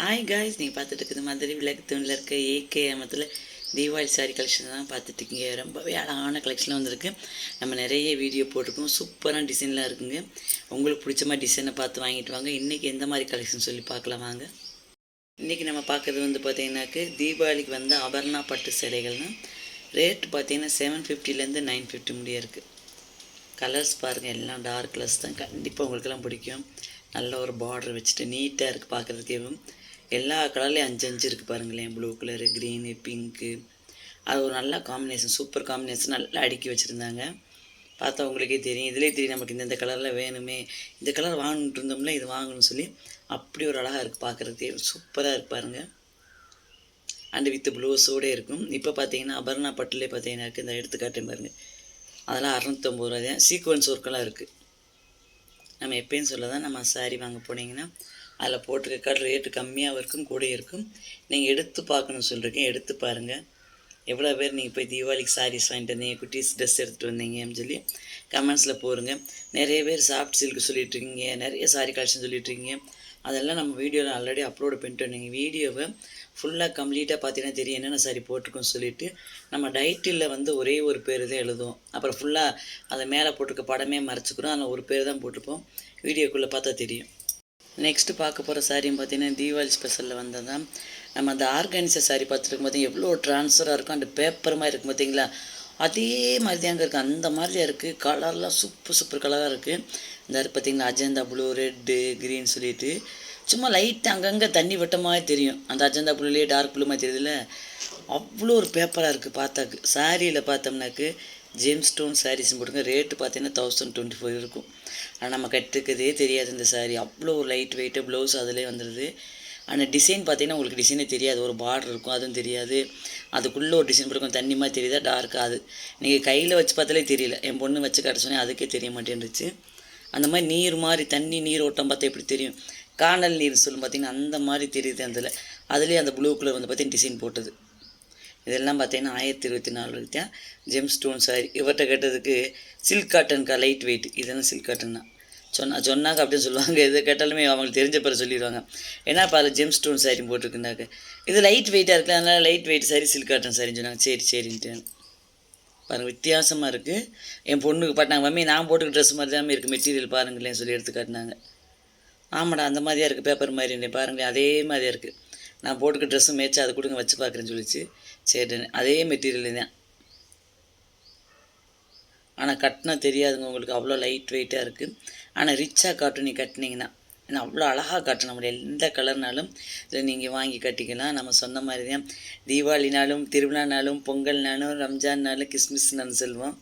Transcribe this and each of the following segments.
Hi guys நீங்கள் பார்த்துட்டு இருக்குது மதுரை விளக்கு தூணில் இருக்க ஏகே அமத்தில் தீபாவளி சாரி கலெக்ஷன் தான் பார்த்துட்டு இருக்கீங்க ரொம்பவே அழகான கலெக்ஷன் வந்திருக்கு. நம்ம நிறைய வீடியோ போட்டிருக்கோம். சூப்பரான டிசைன்லாம் இருக்குங்க. உங்களுக்கு பிடிச்ச மாதிரி டிசைனை பார்த்து வாங்கிட்டு வாங்க. இன்றைக்கி எந்த மாதிரி கலெக்ஷன் சொல்லி பார்க்கலாம் வாங்க. இன்றைக்கி நம்ம பார்க்குறது வந்து பார்த்தீங்கன்னாக்கு தீபாவளிக்கு வந்து அபர்ணா பட்டு சேலைகள்னு ரேட் பார்த்தீங்கன்னா செவன் ஃபிஃப்டிலேருந்து நைன் ஃபிஃப்டி முடிய இருக்குது கலர்ஸ் பாருங்கள் எல்லாம் டார்க் கலர்ஸ் தான். கண்டிப்பாக உங்களுக்கெல்லாம் பிடிக்கும். நல்ல ஒரு பார்டர் வச்சுட்டு நீட்டாக இருக்குது பார்க்குறதுக்கேவும் எல்லா கலர்லேயும் அஞ்சு அஞ்சு இருக்குது பாருங்களேன். ப்ளூ கலரு க்ரீனு பிங்க்கு அது ஒரு நல்ல காம்பினேஷன் சூப்பர் காம்பினேஷன் நல்லா அடுக்கி வச்சுருந்தாங்க. பார்த்தா உங்களுக்கே தெரியும். இதிலே தெரியும் நமக்கு இந்தந்த கலரில் வேணுமே. இந்த கலர் வாங்கிட்டு இருந்தோம்ல இது வாங்கணும்னு சொல்லி அப்படி ஒரு அழகாக இருக்குது பார்க்குறதுக்கே சூப்பராக இருப்பாருங்க அண்டு வித் ப்ளவுஸோடு இருக்கும். இப்போ பார்த்தீங்கன்னா அபர்ணா பட்டிலேயே பார்த்தீங்கன்னா இருக்குது இந்த எடுத்துக்காட்டேன் பாருங்க. அதெல்லாம் அறநூற்றம்பது ரூபா தான். சீக்வன்ஸ் ஒர்க்கெல்லாம் இருக்குது நம்ம எப்பயும் சொல்ல தான் நம்ம சாரீ வாங்க போனீங்கன்னா அதில் போட்டிருக்க ரேட்டு கம்மியாகவும் இருக்கும் கூட இருக்கும். நீங்கள் எடுத்து பார்க்கணும்னு சொல்லியிருக்கேன் எடுத்து பாருங்கள் எவ்வளோ பேர் நீங்கள் போய் தீபாவளிக்கு சாரீஸ் வாங்கிட்டு வந்தீங்க குட்டீஸ் ட்ரெஸ் எடுத்துகிட்டு வந்தீங்கன்னு சொல்லி கமெண்ட்ஸில் போருங்க நிறைய பேர் சாஃப்ட் சில்க் சொல்லிட்டுருக்கீங்க நிறைய சாரி கலெக்ஷன் சொல்லிட்டுருக்கீங்க அதெல்லாம் நம்ம வீடியோவில் ஆல்ரெடி அப்லோடு பண்ணிட்டு வந்தீங்க. வீடியோவை ஃபுல்லாக கம்ப்ளீட்டாக பார்த்தீங்கன்னா தெரியும் என்னென்ன சாரி போட்டிருக்கோன்னு சொல்லிட்டு. நம்ம டைட்டிலில் வந்து ஒரே ஒரு பேர் தான் எழுதுவோம். அப்புறம் ஃபுல்லாக அதை மேலே போட்டிருக்க படமே மறைச்சிக்கிறோம். அதில் ஒரு பேர் தான் போட்டிருப்போம். வீடியோக்குள்ளே பார்த்தா தெரியும். நெக்ஸ்ட்டு பார்க்க போகிற சாரியும் பார்த்தீங்கன்னா தீபாவளி ஸ்பெஷலில் வந்தது தான். நம்ம அந்த ஆர்கானிசர் சாரி பார்த்துருக்கும் போது எவ்வளோ ட்ரான்ஸ்ஃபராக இருக்கும் அந்த பேப்பர் மாதிரி இருக்கும் பார்த்தீங்களா? அதே மாதிரி தாங்க இருக்குது அந்த மாதிரி இருக்குது கலர்லாம் சூப்பர் சூப்பர் கலராக இருக்குது இந்த பார்த்தீங்களா? அஜந்தா ப்ளூ ரெட்டு க்ரீன் சொல்லிட்டு. சும்மா லைட் அங்கங்கே தண்ணி வட்டமாக தெரியும். அந்த அஜந்தா ப்ளூலேயே டார்க் ப்ளூ மாதிரி தெரியுதுல்ல. அவ்வளோ ஒரு பேப்பராக இருக்குது பார்த்தாக்கு. சாரியில் பார்த்தோம்னாக்கு ஜேம்ஸ் ஸ்டோன் சாரீஸ் போடுங்க ரேட்டு பார்த்தீங்கன்னா தௌசண்ட் டுவெண்ட்டி ஃபோர் இருக்கும். ஆனால் நம்ம கட்டுக்கிறதே தெரியாது இந்த சாரீ அவ்வளோ ஒரு லைட் வெயிட்டு ப்ளவுஸ் அதிலே வந்துடுது ஆனால் டிசைன் பார்த்தீங்கன்னா உங்களுக்கு டிசைனே தெரியாது. ஒரு பார்டர் இருக்கும் அதுவும் தெரியாது. அதுக்குள்ளே ஒரு டிசைன் இருக்கும் தண்ணி மாதிரி தெரியுதா? டார்க்காக அது. நீங்கள் கையில் வச்சு பார்த்தாலே தெரியல. என் பொண்ணு வச்சு காட்ட சொன்னேன் அதுக்கே தெரிய மாட்டேன்ருச்சு அந்த மாதிரி நீர் மாதிரி தண்ணி நீர் ஓட்டம் பார்த்தா எப்படி தெரியும்? காணல் நீர் சொல்லும் பார்த்தீங்கன்னா அந்த மாதிரி தெரியுது அதில். அதுலேயே அந்த ப்ளூ கலர் வந்து பார்த்தீங்கன்னா டிசைன் போட்டது. இதெல்லாம் பார்த்தீங்கன்னா ஆயிரத்தி இருபத்தி நாலு வரைக்கும் ஜெம் ஸ்டோன் சாரி இவர்கிட்ட கேட்டதுக்கு சில்க் காட்டன்க்கா லைட் வெயிட். இதெல்லாம் சில்க் காட்டன் தான் சொன்னா சொன்னாங்க அப்படின்னு சொல்லுவாங்க. எது கேட்டாலுமே அவங்களுக்கு தெரிஞ்ச பிறகு சொல்லிடுவாங்க. ஏன்னா இப்போ அதில் ஜெம் ஸ்டோன் சாரி போட்டிருக்குனாக்க இது லைட் வெயிட்டாக இருக்குது அதனால் light weight sari silk cotton சாரின்னு சொன்னாங்க. சரி சரின்ட்டு. பாருங்கள் வித்தியாசமாக இருக்குது என் பொண்ணுக்கு பாட்டாங்க மம்மி நான் போட்டுக்க ட்ரெஸ் மாதிரி தான் இருக்குது மெட்டீரியல் பாருங்களேன் சொல்லி எடுத்து காட்டினாங்க. ஆமாடா அந்த மாதிரியாக இருக்குது பேப்பர் மாதிரி பாருங்களேன். அதே மாதிரியாக இருக்குது நான் போட்டுக்க ட்ரெஸ்ஸும் மேய்ச்சி அதை கொடுங்க வச்சு பார்க்குறேன்னு சொல்லிச்சு. சரி அதே மெட்டீரியல் தான். ஆனால் கட்டினா தெரியாதுங்க உங்களுக்கு அவ்வளோ லைட் வெயிட்டாக இருக்குது ஆனால் ரிச்சாக காட்டும் நீ கட்டினீங்கன்னா. ஏன்னா அவ்வளோ அழகாக காட்டும் நம்ம எந்த கலர்னாலும் இதை நீங்கள் வாங்கி கட்டிக்கலாம். நம்ம சொன்ன மாதிரி தான் தீபாவளினாலும் திருவிழானாலும் பொங்கல்னாலும் ரம்ஜான்னாலும் கிறிஸ்மஸ்னாலும் சொல்லுவோம்.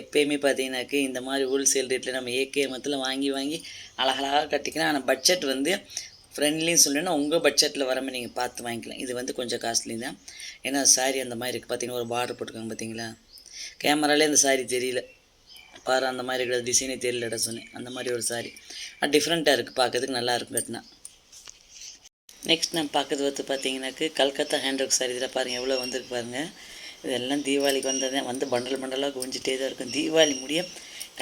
எப்பயுமே பார்த்தீங்கன்னாக்கு இந்த மாதிரி ஹோல்சேல் ரேட்டில் நம்ம ஏகே மத்தில் வாங்கி வாங்கி அழகழகாக கட்டிக்கலாம். ஆனால் பட்ஜெட் வந்து ஃப்ரெண்ட்லின்னு சொல்லணும்னா உங்கள் பட்ஜெட்டில் வரமே நீங்கள் பார்த்து வாங்கிக்கலாம். இது வந்து கொஞ்சம் காஸ்ட்லி தான் ஏன்னா சாரி அந்த மாதிரி இருக்குது பார்த்தீங்கன்னா ஒரு பார்டர் போட்டுருக்காங்க பார்த்தீங்களா கேமராலே அந்த சாரி தெரியல. பாரு அந்த மாதிரி இருக்கிற டிசைனே தெரியலட சொன்னேன் அந்த மாதிரி ஒரு சாரி அது டிஃப்ரெண்ட்டாக இருக்குது பார்க்கறதுக்கு நல்லா இருக்கும் கட்டினா. நெக்ஸ்ட் நான் பார்க்கறது வந்து பார்த்தீங்கன்னாக்கு கல்கத்தா ஹேண்ட் ஒர்க் சாரி இதில் பாருங்கள் எவ்வளோ வந்திருக்கு பாருங்கள் இதெல்லாம் தீபாவளிக்கு வந்ததே வந்து பண்டல் பண்டலாக குவிஞ்சிட்டே தான் இருக்கும். தீபாவளி முடிய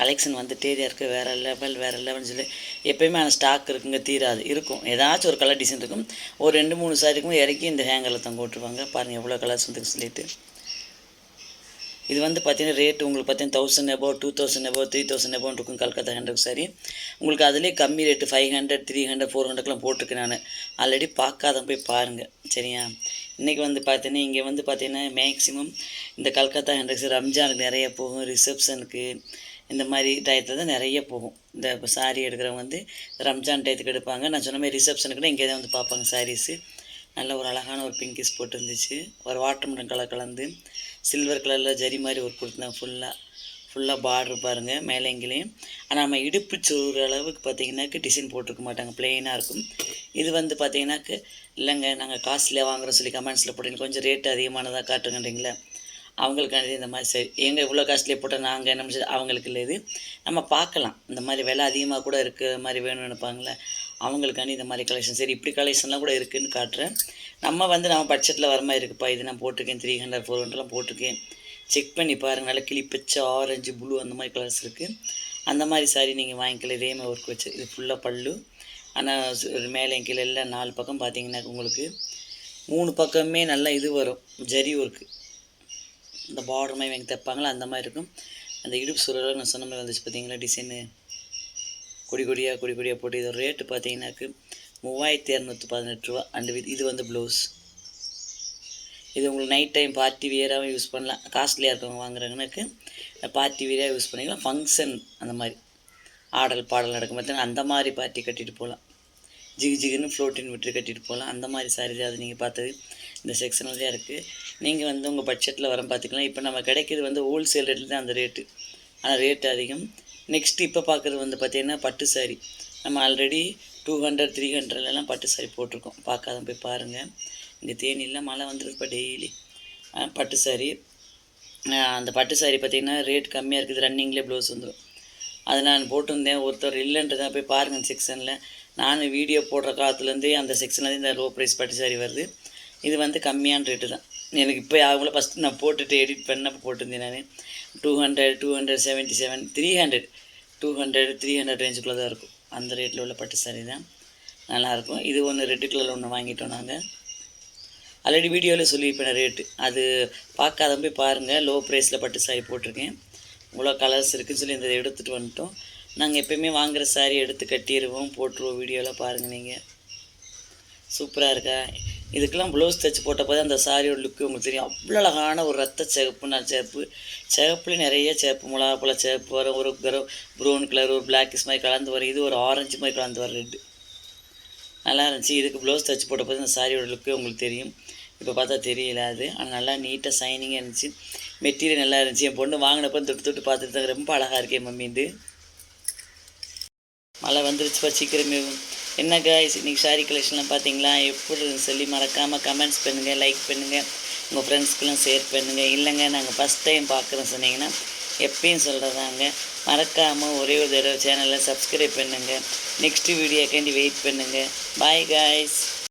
கலெக்ஷன் வந்துட்டே தான் இருக்குது வேறு லெவல் வேறு லெவல்னு சொல்லி எப்போயுமே அந்த ஸ்டாக் இருக்குங்க தீராது. இருக்கும். ஏதாச்சும் ஒரு கலர் டிசைன் இருக்கும். ஒரு ரெண்டு மூணு சாரிக்கும் இறக்கி இந்த ஹேங்கரில் தங்க போட்டுருவாங்க. பாருங்கள் எவ்வளோ கலர்ஸ் வந்து சொல்லிட்டு. இது வந்து பார்த்தீங்கன்னா ரேட் உங்களுக்கு பார்த்தீங்கன்னா thousand above two thousand above three thousand எபோன்னு இருக்கும் கல்கத்தா ஹண்ட்ரட் சாரி உங்களுக்கு அதிலே கம்மி rate five hundred three hundred four ஹண்ட்ரட்லாம் போட்டிருக்கேன் நான். ஆல்ரெடி பார்க்காத போய் பாருங்கள் சரியா? இன்றைக்கி வந்து பார்த்தீங்கன்னா இங்கே வந்து பார்த்தீங்கன்னா மேக்ஸிமம் இந்த கல்கத்தா ஹண்ட்ரட்ஸ் ரம்ஜானுக்கு நிறைய போகும். ரிசப்ஷனுக்கு இந்த மாதிரி டயத்தில் தான் நிறைய போகும். இந்த இப்போ சாரீ எடுக்கிறவங்க வந்து ரம்ஜான் டயத்துக்கு எடுப்பாங்க. நான் சொன்ன மாதிரி ரிசப்ஷனுக்குலாம் இங்கே தான் வந்து பார்ப்பாங்க சாரீஸு நல்ல ஒரு அழகான ஒரு பிங்கிஸ் போட்டு இருந்துச்சு. ஒரு வாட்டர் மெலன் கலர் கலந்து சில்வர் கலரில் ஜரி மாதிரி ஒர்க் கொடுத்துருந்தாங்க ஃபுல்லாக ஃபுல்லாக பார்டர் பாருங்கள் மேலே எங்கேயும் ஆனால் நம்ம இடுப்பு சொல்கிற அளவுக்கு பார்த்தீங்கன்னாக்க டிசைன் போட்டிருக்க மாட்டாங்க. பிளெயினாக இருக்கும். இது வந்து பார்த்தீங்கன்னாக்க இல்லைங்க நாங்கள் காஸ்ட்லியாக வாங்குறோம் சொல்லி கமெண்ட்ஸில் போட்டீங்க கொஞ்சம் ரேட்டு அதிகமானதாக காட்டுங்கன்றீங்களே. அவங்களுக்கானது இந்த மாதிரி சரி எங்கே இவ்வளோ காஸ்ட்லியாக போட்டால் நாங்கள் என்ன செய்ய- அவங்களுக்கு இல்லை இது. நம்ம பார்க்கலாம். இந்த மாதிரி விலை அதிகமாக கூட இருக்கிற மாதிரி வேணும்னு நினைப்பாங்களே அவங்களுக்காண்டி இந்த மாதிரி கலெக்ஷன் சரி இப்படி கலெக்ஷன்லாம் கூட இருக்குதுன்னு காட்டுறேன். நம்ம வந்து நம்ம பட்ஜெட்டில் வர மாதிரி இருக்குப்பா. இது நான் போட்டிருக்கேன். த்ரீ ஹண்ட்ரட் ஃபோர் ஹண்ட்ரட்லாம் போட்டிருக்கேன். செக் பண்ணி பாருங்கள் நல்லா கிளி ஆரஞ்சு ப்ளூ அந்த மாதிரி கலர்ஸ் இருக்குது அந்த மாதிரி சாரி நீங்கள் வாங்கிக்கல இதே மாதிரி ஒர்க் வச்சு. இது ஃபுல்லாக பல்லு. ஆனால் மேலே கீழே எல்லாம் நாலு பக்கம் பார்த்தீங்கன்னா உங்களுக்கு மூணு பக்கமே நல்லா இது வரும். ஜரி ஒர்க்கு இந்த பார்டர் மாதிரி வாங்கி தைப்பாங்களா? அந்த மாதிரி இருக்கும். அந்த இடுப்பு சுரலாம் நான் சொன்ன மாதிரி வந்துச்சு பார்த்தீங்களா டிசைனு கொடி கொடியாக கொடி கொடியாக போட்டு இதோட ரேட்டு பார்த்தீங்கன்னாக்கு மூவாயிரத்தி இரநூத்தி பதினெட்டு ரூபா. அண்டு இது வந்து ப்ளவுஸ் இது உங்களுக்கு நைட் டைம் பார்ட்டி வியராகவும் யூஸ் பண்ணலாம். காஸ்ட்லியாக இருக்கவங்க வாங்குறாங்கனாக்கு பார்ட்டி வியராக யூஸ் பண்ணிக்கலாம். ஃபங்க்ஷன் அந்த மாதிரி. ஆடல் பாடல் நடக்கும் பார்த்தீங்கன்னா அந்த மாதிரி பார்ட்டி கட்டிட்டு போகலாம். ஜிகு ஜிகுன்னு ஃப்ளோட்டின் விட்டு கட்டிட்டு போகலாம். அந்த மாதிரி சாரீஸ் அது நீங்கள் பார்த்தது. இந்த செக்ஷனில் தான் இருக்குது நீங்கள் வந்து உங்கள் பட்ஜெட்டில் வர பார்த்துக்கலாம். இப்போ நம்ம கிடைக்கிறது வந்து ஹோல்சேல் ரேட்டில் தான் அந்த ரேட்டு ஆனால் ரேட் அதிகம். நெக்ஸ்ட் இப்போ பார்க்குறது வந்து பார்த்திங்கன்னா பட்டு சாரி நம்ம ஆல்ரெடி டூ ஹண்ட்ரட் த்ரீ ஹண்ட்ரட்லலாம் பட்டு சாரி போட்டிருக்கோம். பார்க்காத போய் பாருங்கள் இங்கே தேனியில் மழை வந்துருக்கு இப்போ டெய்லி பட்டு சாரி அந்த பட்டு சாரி பார்த்திங்கன்னா ரேட் கம்மியாக இருக்குது. ரன்னிங்லேயே ப்ளவுஸ் வந்துடும் அது நான் போட்டிருந்தேன். ஒருத்தர் இல்லைன்றதை போய் பாருங்கள் செக்ஷனில் நான் வீடியோ போடுற காலத்துலேருந்தே அந்த செக்ஷன்லேருந்து இந்த லோ ப்ரைஸ் பட்டு சாரி வருது. இது வந்து கம்மியான ரேட்டு தான். எனக்கு இப்போ அவங்கள ஃபஸ்ட்டு நான் போட்டுட்டு எடிட் பண்ணப்போ போட்டிருந்தேன் நான். Two hundred two hundred seventy seven three hundred two hundred three hundred ரேஞ்சுக்குள்ளே தான் இருக்கும். அந்த ரேட்டில் உள்ள பட்டு சாரி தான். நல்லாயிருக்கும். இது ஒன்று ரெட்டு கலரில் ஒன்று வாங்கிட்டோம் நாங்கள் ஆல்ரெடி வீடியோவில் சொல்லியிருப்பேன் ரேட்டு அது பார்க்காத போய் பாருங்கள் லோ ப்ரைஸில் பட்டு சாரி போட்டிருக்கேன். இவ்வளோ கலர்ஸ் இருக்குதுன்னு சொல்லி இந்த எடுத்துகிட்டு வந்துட்டோம். நாங்கள் எப்போயுமே வாங்குகிற சாரி எடுத்து கட்டிடுவோம் போட்டுருவோம் வீடியோவில் பாருங்கள் நீங்கள் சூப்பராக இருக்கா? இதுக்கெல்லாம் ப்ளவுஸ் தைச்சி போட்டப்போ தான் அந்த சாரியோட லுக்கு உங்களுக்கு தெரியும். அவ்வளோ அழகான ஒரு ரத்த சிகப்புனா சிகப்பு சிகப்புல நிறைய சிகப்பு மிளகாப்பழ சிகப்பு வரும். ஒரு கரோ ப்ரௌன் கலர் ஒரு பிளாக்கிஸ் மாதிரி கலந்து வரும். இது ஒரு ஆரஞ்சு மாதிரி கலந்து வரும் ரெட்டு நல்லா இருந்துச்சு. இதுக்கு ப்ளவுஸ் தைச்சி போட்டப்போ அந்த சாரியோட லுக்கு உங்களுக்கு தெரியும். இப்போ பார்த்தா தெரியல அது. ஆனால் நல்லா நீட்டாக சைனிங்காக இருந்துச்சு. மெட்டீரியல் நல்லா இருந்துச்சு. என் பொண்ணு வாங்கினப்போ தொட்டு தொட்டு பார்த்துட்டு தான் ரொம்ப அழகாக இருக்கேன் மம்மிண்டு மழை வந்துருச்சுப்பா சீக்கிரமே. என்ன காய்ஸ் இன்றைக்கி சாரி கலெக்ஷன்லாம் பார்த்தீங்களா எப்படி சொல்லி மறக்காமல் கமெண்ட்ஸ் பண்ணுங்கள் லைக் பண்ணுங்கள் உங்கள் ஃப்ரெண்ட்ஸ்க்கெல்லாம் ஷேர் பண்ணுங்கள் இல்லைங்க நாங்கள் ஃபஸ்ட் டைம் பார்க்குறோம் சொன்னீங்கன்னா எப்பயும் சொல்கிறதாங்க மறக்காமல் ஒரே ஒரு தடவை சேனலை சப்ஸ்கிரைப் பண்ணுங்கள் நெக்ஸ்ட் வீடியோக்காண்டி வெயிட் பண்ணுங்கள் பாய் காய்ஸ்